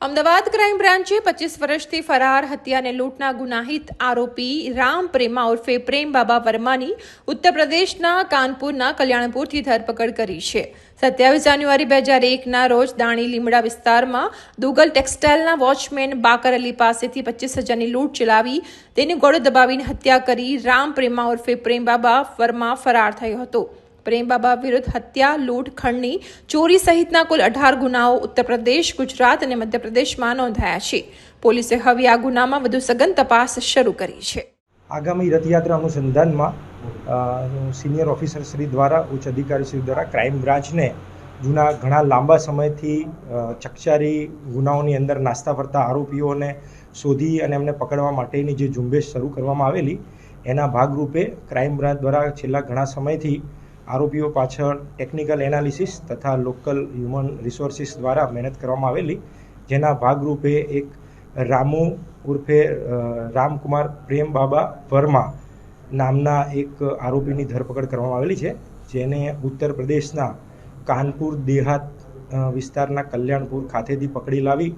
Ahmedabad crime બ્રાન્ચે પચીસ વર્ષથી ફરાર હત્યા અને લૂંટના ગુનાહિત આરોપી રામ પ્રેમા ઉર્ફે પ્રેમ બાબા વર્માની ઉત્તર પ્રદેશના કાનપુરના કલ્યાણપુરથી ધરપકડ કરી છે. સત્યાવીસ જાન્યુઆરી બે હજાર એકના રોજ દાણી લીમડા વિસ્તારમાં દુગલ ટેક્સટાઇલના વોચમેન બાકર અલી પાસેથી પચીસ હજારની લૂંટ ચલાવી તેની ગોળો દબાવીને હત્યા કરી રામ પ્રેમા ઉર્ફે પ્રેમ બાબા વર્મા ફરાર થયો હતો. પ્રેમબાબા વિરુદ્ધ હત્યા, લૂંટ, ખંડણી, ચોરી સહિતના કુલ અઢાર ગુનાઓ ઉત્તર પ્રદેશ, ગુજરાત અને મધ્યપ્રદેશમાં નોંધાયા છે. પોલીસે હવે આ ગુનામાં વધુ સઘન તપાસ શરૂ કરી છે. આગામી રથયાત્રા અનુસંધાનમાં સિનિયર ઓફિસર શ્રી દ્વારા, ઉચ્ચ અધિકારી શ્રી દ્વારા ક્રાઇમ બ્રાન્ચને જૂના ઘણા લાંબા સમયથી ચકચારી ગુનાઓની અંદર નાસ્તા ફરતા આરોપીઓને શોધી અને એમને પકડવા માટેની જે ઝુંબેશ શરૂ કરવામાં આવેલી, એના ભાગરૂપે ક્રાઇમ બ્રાન્ચ દ્વારા છેલ્લા ઘણા સમયથી આરોપીઓ પાછળ ટેકનિકલ એનાલિસિસ તથા લોકલ હ્યુમન રિસોર્સિસ દ્વારા મહેનત કરવામાં આવેલી, જેના ભાગરૂપે એક રામુ ઉર્ફે રામકુમાર પ્રેમ બાબા વર્મા નામના એક આરોપીની ધરપકડ કરવામાં આવેલી છે, જેને ઉત્તર પ્રદેશના કાનપુર દેહાત વિસ્તારના કલ્યાણપુર ખાતેથી પકડી લાવી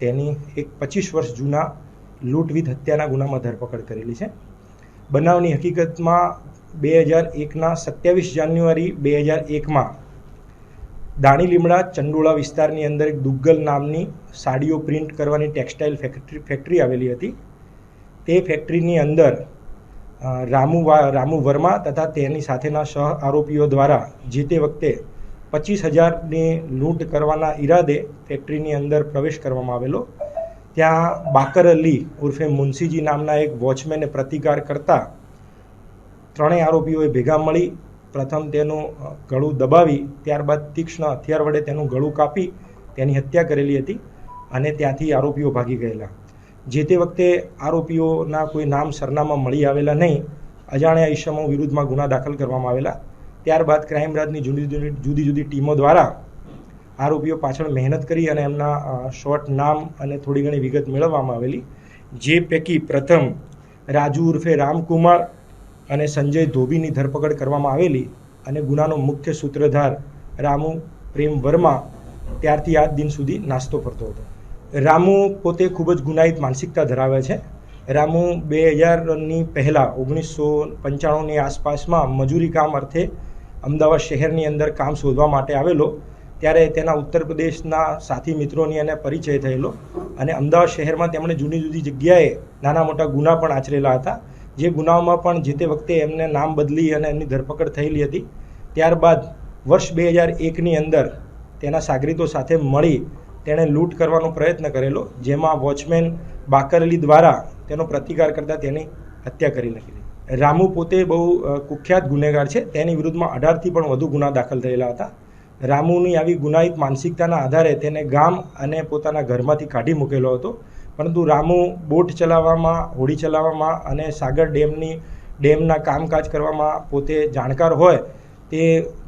તેની એક પચીસ વર્ષ જૂના લૂંટવિધ હત્યાના ગુનામાં ધરપકડ કરેલી છે. બનાવની હકીકતમાં બે હજાર એકના સત્યાવીસ જાન્યુઆરી બે હજાર એકમાં. દાણી લીમડા ચંડોળા વિસ્તારની અંદર એક દુગ્ગલ નામની સાડીઓ પ્રિન્ટ કરવાની ટેક્સટાઇલ ફેક્ટરી ફેક્ટરી આવેલી હતી. તે ફેક્ટરીની અંદર રામુ રામુ વર્મા તથા તેની સાથેના સહ આરોપીઓ દ્વારા જે તે વખતે પચીસ હજારની લૂંટ કરવાના ઈરાદે ફેક્ટરીની અંદર પ્રવેશ કરવામાં આવેલો. ત્યાં બાકર અલી ઉર્ફે મુનશીજી નામના એક વોચમેને પ્રતિકાર કરતા ત્રણેય આરોપીઓએ ભેગા મળી પ્રથમ તેનું ગળું દબાવી, ત્યારબાદ તીક્ષ્ણ હથિયાર વડે તેનું ગળું કાપી તેની હત્યા કરેલી હતી અને ત્યાંથી આરોપીઓ ભાગી ગયેલા. જે તે વખતે આરોપીઓના કોઈ નામ સરનામા મળી આવેલા નહીં, અજાણ્યા ઈસમો વિરુદ્ધમાં ગુના દાખલ કરવામાં આવેલા. ત્યારબાદ ક્રાઇમ બ્રાન્ચની જુદી જુદી જુદી જુદી ટીમો દ્વારા આરોપીઓ પાછળ મહેનત કરી અને એમના શોર્ટ નામ અને થોડી ઘણી વિગત મેળવવામાં આવેલી. જે પૈકી પ્રથમ રાજુ ઉર્ફે રામકુમાર અને સંજય ધોબીની ધરપકડ કરવામાં આવેલી અને ગુનાનો મુખ્ય સૂત્રધાર રામુ પ્રેમ વર્મા ત્યારથી આ દિન સુધી નાસ્તો કરતો હતો. રામુ પોતે ખૂબ જ ગુનાહિત માનસિકતા ધરાવે છે. રામુ બે હજારની પહેલાં ઓગણીસો પંચાણુંની આસપાસમાં મજૂરી કામ અર્થે અમદાવાદ શહેરની અંદર કામ શોધવા માટે આવેલો, ત્યારે તેના ઉત્તર પ્રદેશના સાથી મિત્રોની એને પરિચય થયેલો અને અમદાવાદ શહેરમાં તેમણે જુદી જુદી જગ્યાએ નાના મોટા ગુના પણ આચરેલા હતા. જે ગુનાઓમાં પણ જે તે વખતે એમને નામ બદલી અને એમની ધરપકડ થયેલી હતી, ત્યારબાદ વર્ષ બે હજાર એકની અંદર તેના સાગરીતો સાથે મળી તેણે લૂંટ કરવાનો પ્રયત્ન કરેલો, જેમાં વોચમેન બાકરલી દ્વારા તેનો પ્રતિકાર કરતાં તેની હત્યા કરી નાખેલી રામુ પોતે બહુ કુખ્યાત ગુનેગાર છે. તેની વિરુદ્ધમાં અઢારથી પણ વધુ ગુના દાખલ થયેલા હતા. રામુની આવી ગુનાહિત માનસિકતાના આધારે તેને ગામ અને પોતાના ઘરમાંથી કાઢી મૂકેલો હતો. પરંતુ રામુ બોટ ચલાવવામાં, હોડી ચલાવવામાં અને સાગર ડેમની, ડેમના કામકાજ કરવામાં પોતે જાણકાર હોય તે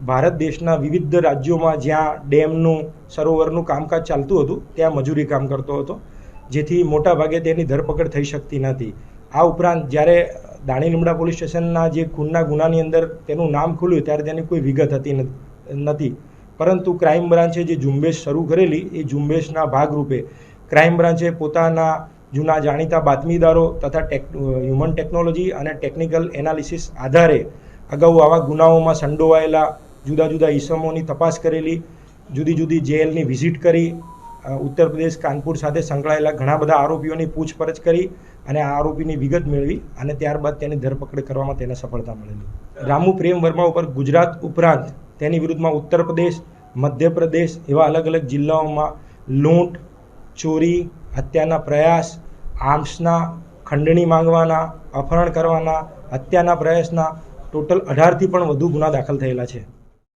ભારત દેશના વિવિધ રાજ્યોમાં જ્યાં ડેમનું, સરોવરનું કામકાજ ચાલતું હતું, ત્યાં મજૂરી કામ કરતો હતો, જેથી મોટાભાગે તેની ધરપકડ થઈ શકતી નથી. આ ઉપરાંત જ્યારે દાણી લીમડા પોલીસ સ્ટેશનના જે ખૂનના ગુનાની અંદર તેનું નામ ખુલ્યું ત્યારે તેની કોઈ વિગત હતી નથી. પરંતુ ક્રાઇમ બ્રાન્ચે જે ઝુંબેશ શરૂ કરેલી, એ ઝુંબેશના ભાગરૂપે ક્રાઇમ બ્રાન્ચે પોતાના જૂના જાણીતા બાતમીદારો તથા ટેક હ્યુમન ટેકનોલોજી અને ટેકનિકલ એનાલિસિસ આધારે અગાઉ આવા ગુનાઓમાં સંડોવાયેલા જુદા જુદા ઈસમોની તપાસ કરેલી, જુદી જુદી જેલની વિઝિટ કરી ઉત્તર પ્રદેશ, કાનપુર સાથે સંકળાયેલા ઘણા બધા આરોપીઓની પૂછપરછ કરી અને આ આરોપીની વિગત મેળવી અને ત્યારબાદ તેની ધરપકડ કરવામાં તેને સફળતા મળેલી. રામુ પ્રેમ વર્મા ઉપર ગુજરાત ઉપરાંત તેની વિરુદ્ધમાં ઉત્તર પ્રદેશ મધ્યપ્રદેશ એવા અલગ અલગ જિલ્લાઓમાં લૂંટ ચોરી, હત્યાના પ્રયાસ, આર્મ્સના ખંડણી માંગવાના, અપહરણ કરવાના, હત્યાના પ્રયાસના ટોટલ અઢારથી પણ વધુ ગુના દાખલ થયેલા છે.